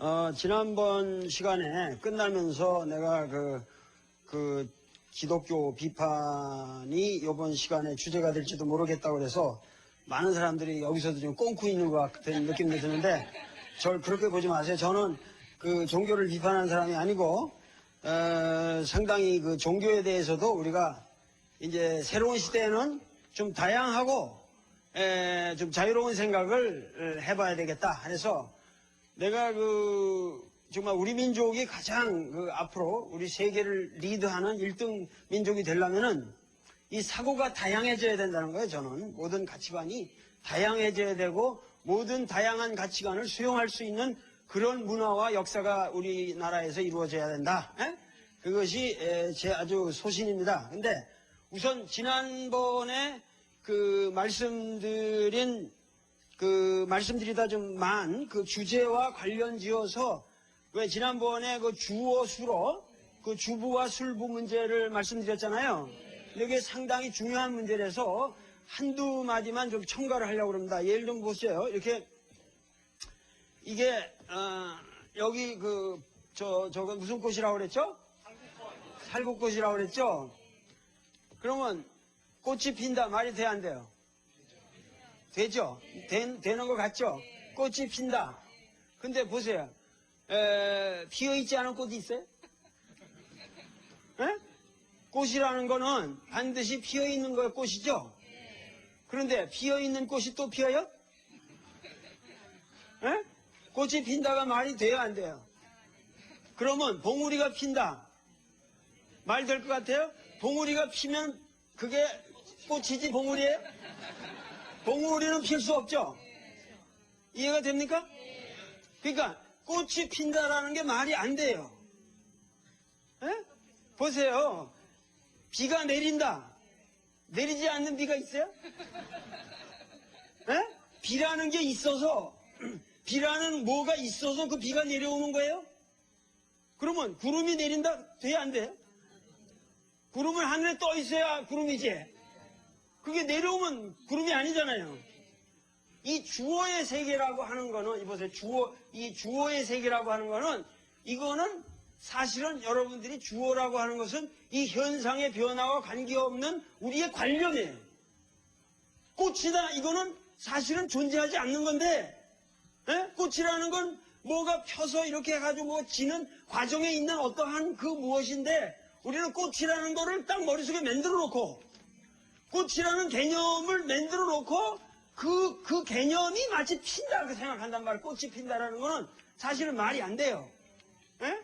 어, 지난번 시간에 끝나면서 내가 그, 그 기독교 비판이 이번 시간에 주제가 될지도 모르겠다고 그래서 많은 사람들이 여기서도 좀 꽁고 있는 것 같은 느낌이 드는데 절 그렇게 보지 마세요. 저는 그 종교를 비판하는 사람이 아니고 어, 상당히 그 종교에 대해서도 우리가 이제 새로운 시대에는 좀 다양하고 에, 좀 자유로운 생각을 해봐야 되겠다. 그래서 내가 그 정말 우리 민족이 가장 그 앞으로 우리 세계를 리드하는 1등 민족이 되려면은 이 사고가 다양해져야 된다는 거예요. 저는 모든 가치관이 다양해져야 되고 모든 다양한 가치관을 수용할 수 있는 그런 문화와 역사가 우리나라에서 이루어져야 된다. 에? 그것이 에, 제 아주 소신입니다. 근데 우선 지난번에 그 말씀드린 그 말씀드리다 좀만 그 주제와 관련 지어서 왜 지난번에 그 주어 수로 그 주부와 술부 문제를 말씀드렸잖아요. 이게 상당히 중요한 문제라서 한두 마디만 좀 첨가를 하려고 합니다. 예를 좀 보세요. 이렇게 이게 어, 여기 그 저 저거 무슨 꽃이라고 그랬죠? 살구꽃이라고 그랬죠? 그러면 꽃이 핀다 말이 돼안 돼요? 되죠? 되, 되는 것 같죠? 꽃이 핀다. 근데 보세요. 에, 피어있지 않은 꽃이 있어요? 에? 꽃이라는 거는 반드시 피어있는 거의 꽃이죠? 그런데 피어있는 꽃이 또 피어요? 에? 꽃이 핀다가 말이 돼요, 안 돼요? 그러면 봉우리가 핀다. 말 될 것 같아요? 봉우리가 피면 그게 꽃이지 봉우리예요? 봉우리는 필 수 없죠? 이해가 됩니까? 그러니까 꽃이 핀다라는 게 말이 안 돼요. 에? 보세요. 비가 내린다. 내리지 않는 비가 있어요? 에? 비라는 게 있어서 비라는 뭐가 있어서 그 비가 내려오는 거예요? 그러면 구름이 내린다? 돼? 안 돼? 구름은 하늘에 떠 있어야 구름이지. 그게 내려오면 구름이 아니잖아요. 이 주어의 세계라고 하는 거는, 이보세요. 주어, 이 주어의 세계라고 하는 거는, 이거는 사실은 여러분들이 주어라고 하는 것은 이 현상의 변화와 관계없는 우리의 관념이에요. 꽃이다, 이거는 사실은 존재하지 않는 건데, 에? 꽃이라는 건 뭐가 펴서 이렇게 해가지고 뭐 지는 과정에 있는 어떠한 그 무엇인데, 우리는 꽃이라는 거를 딱 머릿속에 만들어 놓고, 꽃이라는 개념을 만들어 놓고 그, 그 개념이 마치 핀다고 생각한단 말이에요. 꽃이 핀다라는 거는 사실은 말이 안 돼요. 에?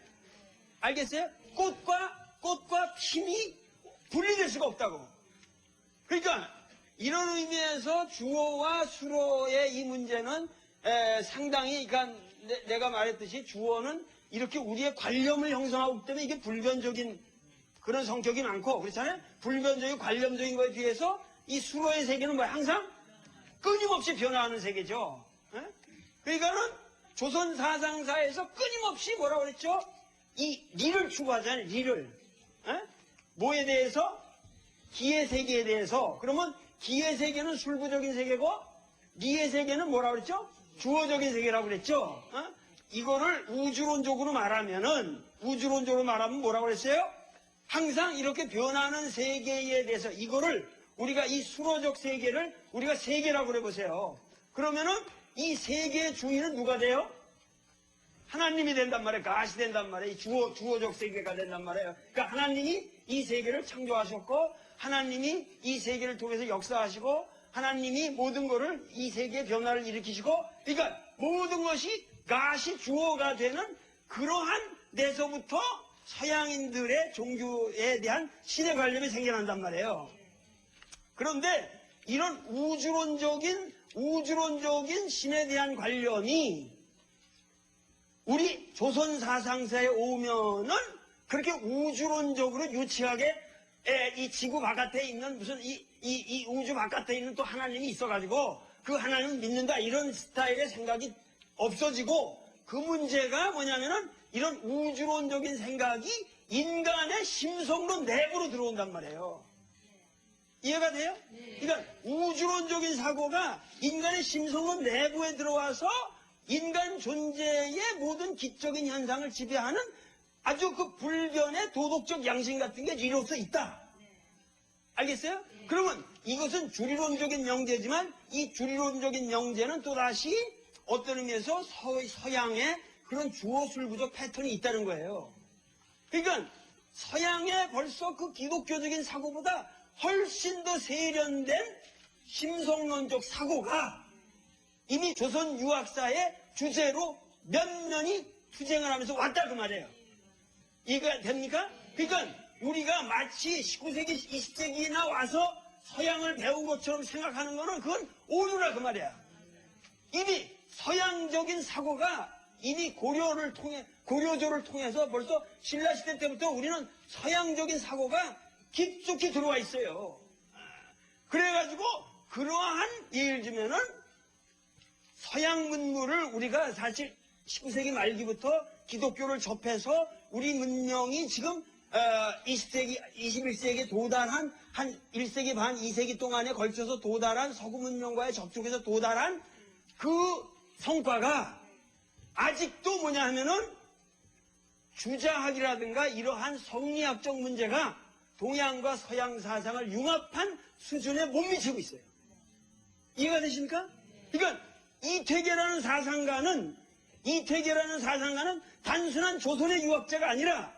알겠어요? 꽃과, 꽃과 핀이 분리될 수가 없다고. 그러니까 이런 의미에서 주어와 수로의 이 문제는 에, 상당히 그러니까 내, 가 말했듯이 주어는 이렇게 우리의 관념을 형성하기 때문에 이게 불변적인 그런 성격이 많고 그렇잖아요. 불변적이고 관념적인 거에 비해서 이 수로의 세계는 뭐 항상 끊임없이 변화하는 세계죠. 에? 그러니까는 조선 사상사에서 끊임없이 뭐라고 그랬죠? 이 리를 추구하잖아요. 리를 에? 뭐에 대해서 기의 세계에 대해서 그러면 기의 세계는 술부적인 세계고 리의 세계는 뭐라고 그랬죠? 주어적인 세계라고 그랬죠. 어? 이거를 우주론적으로 말하면은 우주론적으로 말하면 뭐라고 그랬어요? 항상 이렇게 변하는 세계에 대해서 이거를 우리가 이 수로적 세계를 우리가 세계라고 그래 보세요. 그러면은 이 세계의 주인은 누가 돼요? 하나님이 된단 말이에요. 가시 된단 말이에요. 주어, 주어적 세계가 된단 말이에요. 그러니까 하나님이 이 세계를 창조하셨고 하나님이 이 세계를 통해서 역사하시고 하나님이 모든 것을 이 세계의 변화를 일으키시고 그러니까 모든 것이 가시 주어가 되는 그러한 데서부터 서양인들의 종교에 대한 신의 관념이 생겨난단 말이에요. 그런데 이런 우주론적인 우주론적인 신에 대한 관념이 우리 조선 사상사에 오면은 그렇게 우주론적으로 유치하게 에, 이 지구 바깥에 있는 무슨 이, 이, 이 우주 바깥에 있는 또 하나님이 있어가지고 그 하나님을 믿는다 이런 스타일의 생각이 없어지고 그 문제가 뭐냐면은 이런 우주론적인 생각이 인간의 심성론 내부로 들어온단 말이에요. 이해가 돼요? 그러니까 우주론적인 사고가 인간의 심성론 내부에 들어와서 인간 존재의 모든 기적인 현상을 지배하는 아주 그 불변의 도덕적 양심 같은 게 이로써 있다. 알겠어요? 그러면 이것은 주리론적인 명제지만 이 주리론적인 명제는 또다시 어떤 의미에서 서, 서양의 그런 주어술구적 패턴이 있다는 거예요. 그러니까 서양의 벌써 그 기독교적인 사고보다 훨씬 더 세련된 심성론적 사고가 이미 조선 유학사의 주제로 몇 년이 투쟁을 하면서 왔다 그 말이에요. 이해가 됩니까? 그러니까 우리가 마치 19세기, 20세기나 와서 서양을 배운 것처럼 생각하는 거는 그건 오류라 그 말이야. 이미 서양적인 사고가 이미 고려를 통해 고려조를 통해서 벌써 신라 시대 때부터 우리는 서양적인 사고가 깊숙이 들어와 있어요. 그래가지고 그러한 예를 들면은 서양 문물을 우리가 사실 19세기 말기부터 기독교를 접해서 우리 문명이 지금 어, 20세기, 21세기에 도달한 한 1세기 반, 2세기 동안에 걸쳐서 도달한 서구 문명과의 접촉에서 도달한 그 성과가 아직도 뭐냐 하면은 주자학이라든가 이러한 성리학적 문제가 동양과 서양 사상을 융합한 수준에 못 미치고 있어요. 이해가 되십니까? 그러니까 이태계라는 사상가는 이태계라는 사상가는 단순한 조선의 유학자가 아니라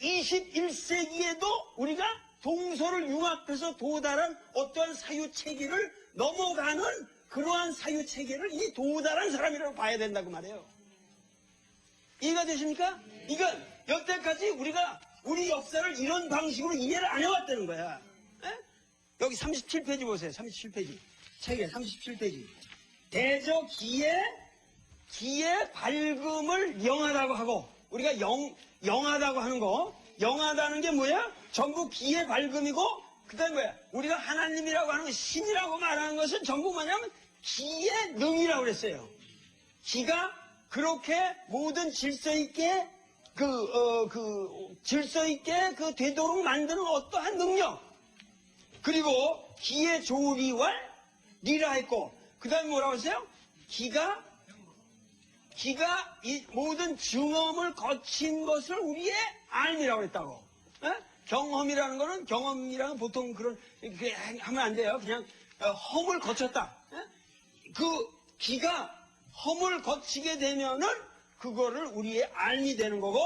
21세기에도 우리가 동서를 융합해서 도달한 어떠한 사유 체계를 넘어가는 그러한 사유 체계를 이 도달한 사람이라고 봐야 된다고 말해요. 이해가 되십니까? 이건 여태까지 우리가 우리 역사를 이런 방식으로 이해를 안 해왔다는 거야. 에? 여기 37페이지 보세요. 37페이지. 책에 37페이지. 대저 기의 기의 밝음을 영하다고 하고 우리가 영 영하다고 하는 거 영하다는 게 뭐야? 전부 기의 밝음이고 그다음에 뭐야? 우리가 하나님이라고 하는 거 신이라고 말하는 것은 전부 뭐냐면 기의 능이라고 그랬어요. 기가 그렇게 모든 질서 있게 그, 어, 그, 질서 있게 그 되도록 만드는 어떠한 능력. 그리고 기의 조리왈 리라 했고, 그 다음에 뭐라고 했어요? 기가, 기가 이 모든 증험을 거친 것을 우리의 알미라고 했다고. 에? 경험이라는 거는 경험이라는 보통 그런, 그렇게 하면 안 돼요. 그냥 어, 험을 거쳤다. 에? 그 기가 험을 거치게 되면은 그거를 우리의 알미 되는 거고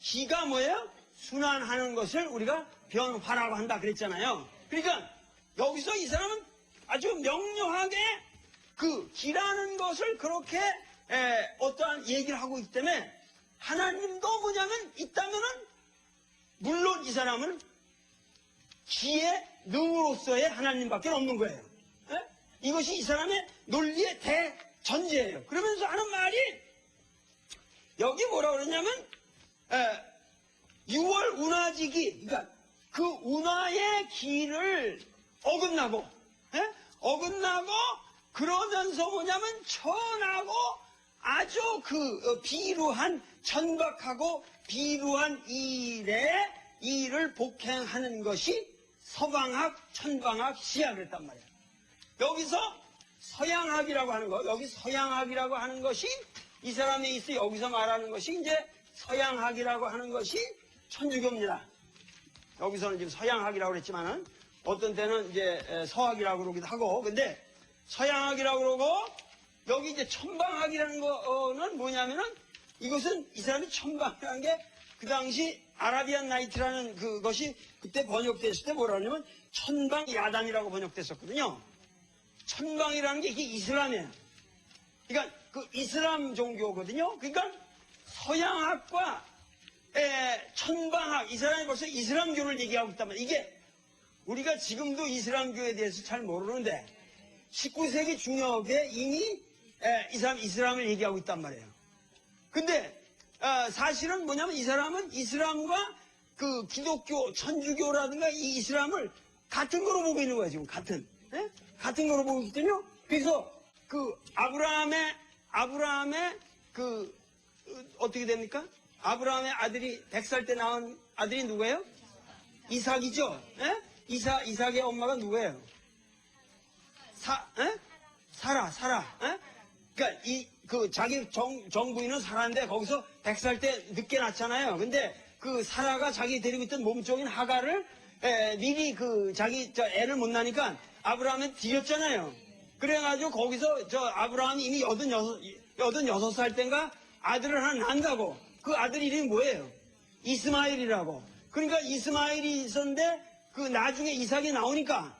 기가 뭐예요? 순환하는 것을 우리가 변화라고 한다 그랬잖아요. 그러니까 여기서 이 사람은 아주 명료하게 그 기라는 것을 그렇게 에, 어떠한 얘기를 하고 있기 때문에 하나님도 뭐냐면 있다면은 물론 이 사람은 기의 능으로서의 하나님밖에 없는 거예요. 에? 이것이 이 사람의 논리의 대전제예요. 그러면서 하는 말이 여기 뭐라 그러냐면 에, 6월 운하지기 그러니까 그 운하의 기를 어긋나고 에? 어긋나고 그러면서 뭐냐면 천하고 아주 그 어, 비루한 천박하고 비루한 일에 일을 복행하는 것이 서방학, 천방학, 시학을 했단 말이에요. 여기서 서양학이라고 하는 거, 여기 서양학이라고 하는 것이 이 사람이 있어 여기서 말하는 것이 이제 서양학이라고 하는 것이 천주교입니다. 여기서는 지금 서양학이라고 그랬지만은 어떤 때는 이제 에, 서학이라고 그러기도 하고 근데 서양학이라고 그러고 여기 이제 천방학이라는 거는 뭐냐면은 이것은 이 사람이 천방이라는 게 그 당시 아라비안 나이트라는 그것이 그때 번역됐을 때 뭐라 하냐면 천방 야단이라고 번역됐었거든요. 천방이라는 게 이게 이슬람이에요. 그러니까 그 이슬람 종교거든요. 그러니까 서양학과 에, 천방학 이 사람이 벌써 이슬람교를 얘기하고 있단 말이에요. 이게 우리가 지금도 이슬람교에 대해서 잘 모르는데 19세기 중엽에 이미 에, 이 사람 이슬람을 얘기하고 있단 말이에요. 근데 어, 사실은 뭐냐면 이 사람은 이슬람과 그 기독교, 천주교라든가 이 이슬람을 같은 거로 보고 있는 거야 지금 같은 예? 같은 거로 보고 있거든요. 그래서 그 아브라함의 아브라함의 그 어, 어떻게 됩니까? 아브라함의 아들이 100살 때 낳은 아들이 누구예요? 이삭이죠. 예? 이삭 이삭의 엄마가 누구예요? 사, 에? 사라, 사라. 에? 그러니까 이 그 자기 정, 정부인은 살았는데 거기서 100살 때 늦게 낳잖아요. 근데 그 사라가 자기 데리고 있던 몸종인 하가를 에, 미리 그 자기 저 애를 못 낳으니까 아브라함은 뒤졌잖아요. 그래가지고 거기서 저 아브라함이 이미 86, 86살 때인가 아들을 하나 낳는다고. 그 아들 이름이 뭐예요? 이스마일이라고. 그러니까 이스마일이 있었는데 그 나중에 이삭이 나오니까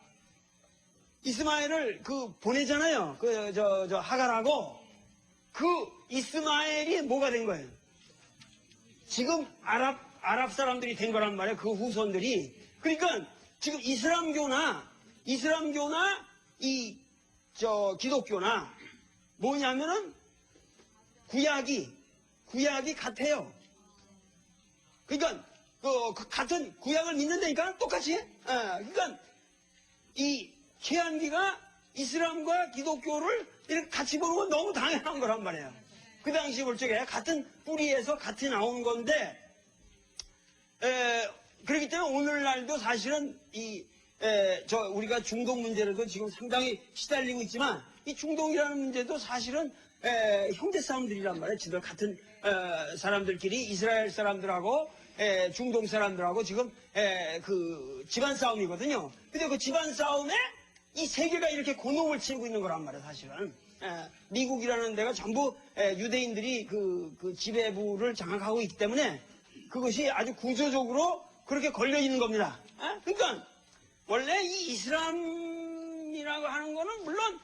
이스마엘을 그 보내잖아요. 그 저 저 하갈하고 그 이스마엘이 뭐가 된 거예요? 지금 아랍 아랍 사람들이 된 거란 말이에요. 그 후손들이. 그러니까 지금 이슬람교나 이슬람교나 이 저 기독교나 뭐냐면은 구약이 구약이 같아요. 그러니까 그, 그 같은 구약을 믿는다니까 똑같이. 해. 어, 그러니까 이 최한기가 이슬람과 기독교를 같이 보는 건 너무 당연한 거란 말이에요. 그 당시 볼 적에 같은 뿌리에서 같이 나온 건데, 에, 그렇기 때문에 오늘날도 사실은 이, 에, 저, 우리가 중동 문제로도 지금 상당히 시달리고 있지만, 이 중동이라는 문제도 사실은, 에, 형제 싸움들이란 말이에요. 지들 같은, 에, 사람들끼리 이스라엘 사람들하고, 에, 중동 사람들하고 지금, 에, 그, 집안 싸움이거든요. 근데 그 집안 싸움에 이 세계가 이렇게 곤혹을 치르고 있는 거란 말이에요, 사실은. 에, 미국이라는 데가 전부 에, 유대인들이 그, 그 지배부를 장악하고 있기 때문에 그것이 아주 구조적으로 그렇게 걸려 있는 겁니다. 에? 그러니까 원래 이 이슬람이라고 하는 거는 물론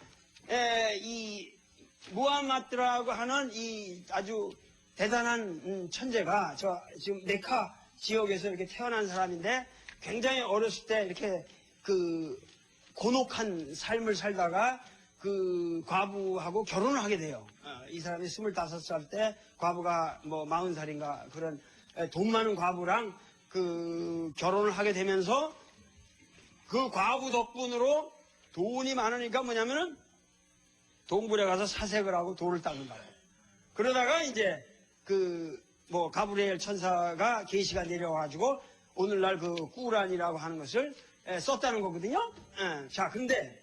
에, 이 무함마드라고 하는 이 아주 대단한 음, 천재가 저 지금 메카 지역에서 이렇게 태어난 사람인데 굉장히 어렸을 때 이렇게 그 곤혹한 삶을 살다가 그 과부하고 결혼을 하게 돼요. 어, 이 사람이 25살 때 과부가 뭐 40살인가 그런 에, 돈 많은 과부랑 그 결혼을 하게 되면서 그 과부 덕분으로 돈이 많으니까 뭐냐면은 동굴에 가서 사색을 하고 돌을 닦는 거예요. 그러다가 이제 그 뭐 가브리엘 천사가 계시가 내려와가지고 오늘날 그 꾸란이라고 하는 것을 에, 썼다는 거거든요. 에, 자, 근데